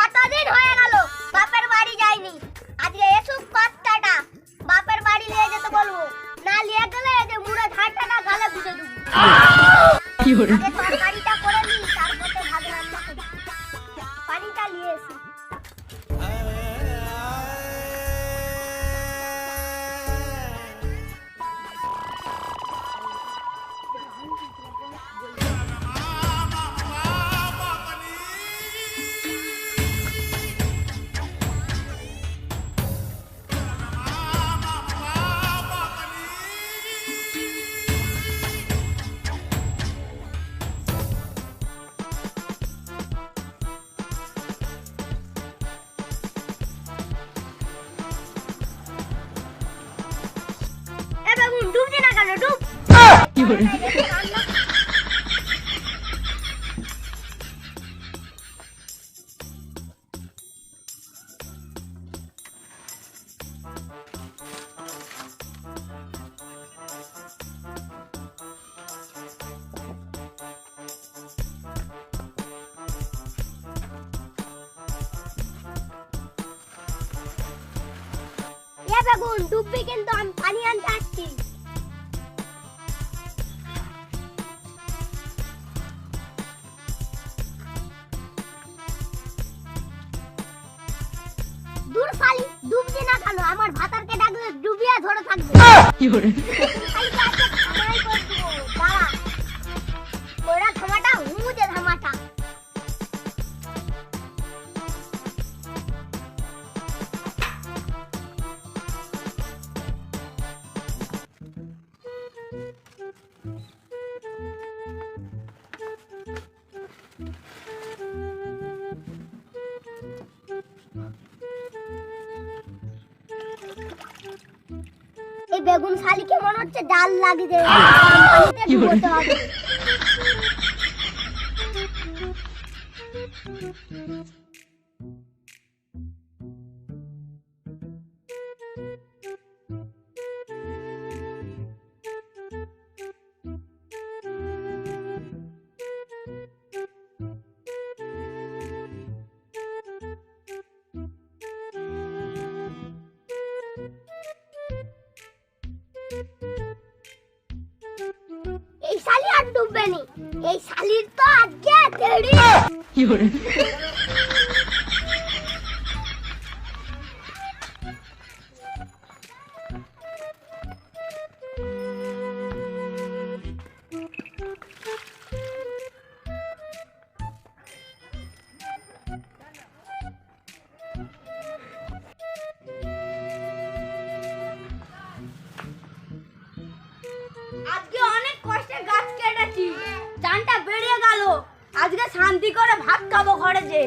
কতদিন হয়ে গেল? বাপের বাড়ি যাইনি। আজকে এসুক কত্তাটা বাপের বাড়ি নিয়ে যেতে বলব। না নিয়ে গেলে এই যে মুড়ে ঝাঁটাটা গালে বুঝে দেবো। আগে তরকারিটা করে কেন ডুব রান্না এ বেগুন ডুববি কিন্তু আমি পানি আনতে আসছি। দূর খালি ডুবছি না কেন আমার ভাতারকে ডাকলে ডুবিয়া ধরে থাকবে। থামাই করে? বেগুন শালিকে মনে হচ্ছে ডাল লাগিয়ে দেবে। এই শালি আর ডুববে নি। এই শালির তো আজকে দেরি। শান্তি করে ভাত খাব ঘরে যে।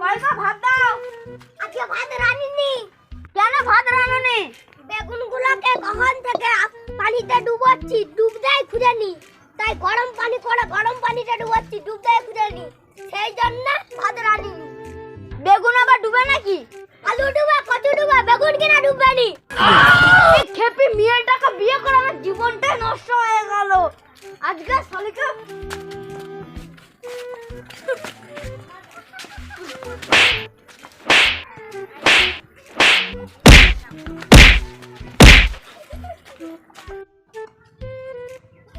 কয়টা ভাত দাও। আজকে ভাত রানিনি কেন ভাত রানুনি বেগুন গুলোকে কখন থেকে পানিতে ডুবাচ্ছি ডুব দেয় খুঁজে নি। তাই গরম পানি করে গরম পানিতে ডুবাচ্ছি ডুব দেয় খুঁজে নি। সেই জন্য ভাত রানিনি বেগুন আবার ডুবে নাকি? আলু ডুবা কচু ডুবা বেগুন কিনা ডুববে নি? আজকে শালিকে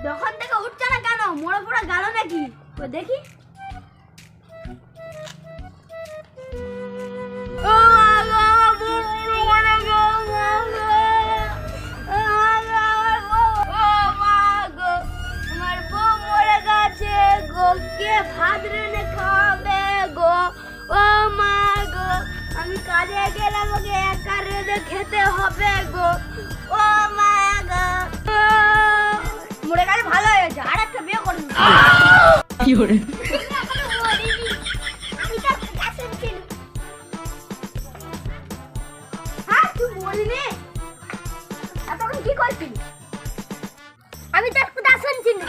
যখন থেকে উঠছে না কেন মোড়ে পড়ে গেল নাকি? দেখি। রেঁধে খেতে হবে গো। ও মা গো। মরে গেলে ভালো হয়েছে আর একটা বিয়ে করবি। হ্যাঁ কি করছিলি আমি তো কথা শুনছি না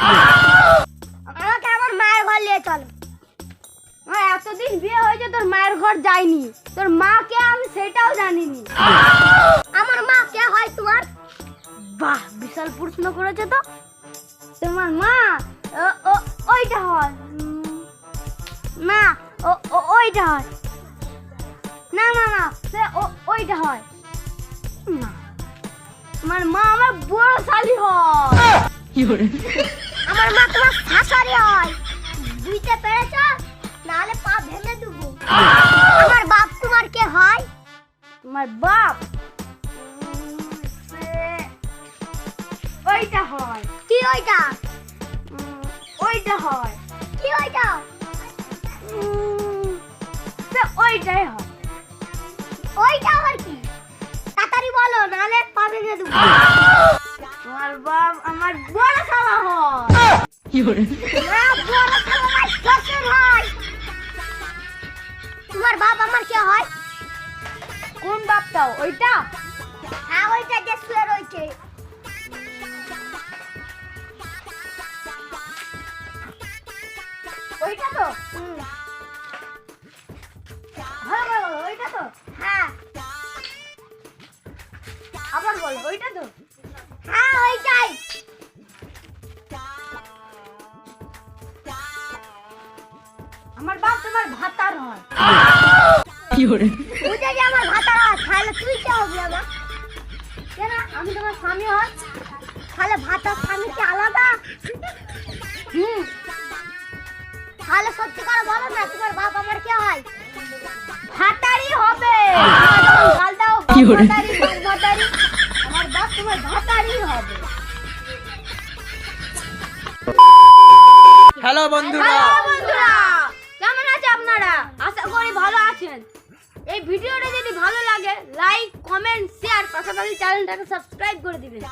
আমাকে আমার মায়ের ঘর নিয়ে চলো। এতদিন বিয়ে হয়েছে তোর মায়ের ঘর যাইনি তোর মা কে আমি সেটাও জানিনি। আমার মা কে হয় তোমার? বাহ বিশাল প্রশ্ন করেছে তো। তোমার মা ওইটা হয়। না ও- ও- ওইটা হয়। না না না সে ওইটা হয়। না আমার মা আমার বড় শালি হয়। আমার মা তোমার শাশুড়ি হয়। বুঝতে পেরেছ? নাহলে পা ভেঙে দেবো। আমার বাপ তোমার কে হয়? তোমার বাপ? ওইটা হয়। কি ওইটা? ওইটা হয়। কি ওইটা? সে ওইটাই হয়। ওইটা আবার কি? তাড়াতাড়ি বলো নাহলে পা ভেঙে দেবো। তোমার বাপ আমার বড় শালা হয়। না বড় ছেলে আমার শ্বশুর হয়। তোমার বাপ আমার কে হয়? কোন বাপটাও ওইটা? হ্যাঁ ওইটা যে শুয়ে রয়েছে। ওইটা তো? ভালো বলো ওইটা তো? হ্যাঁ। আবার বলো ওইটা তো? হ্যাঁ ওইটাই। আমার ভাতার হয়। বুঝে যে আমার ভাতার হয় তাহলে তুই কে হবি আমার কেন? আমি তোমার স্বামী হয় তাহলে ভাতার স্বামী কি আলাদা? হুম। তাহলে সত্যি করে বলো না তোমার বাপ আমার কে হয়? ভাতারই হবে। গাল দাও বাপ ভাতারি ভাতারি আমার বাপ তোমার ভাতারই হবে। হ্যালো বন্ধুরা। আপনারা আশা করি ভালো আছেন। এই ভিডিওটা যদি ভালো লাগে লাইক কমেন্ট শেয়ার পাশাপাশি চ্যানেলটাকে সাবস্ক্রাইব করে দিবেন।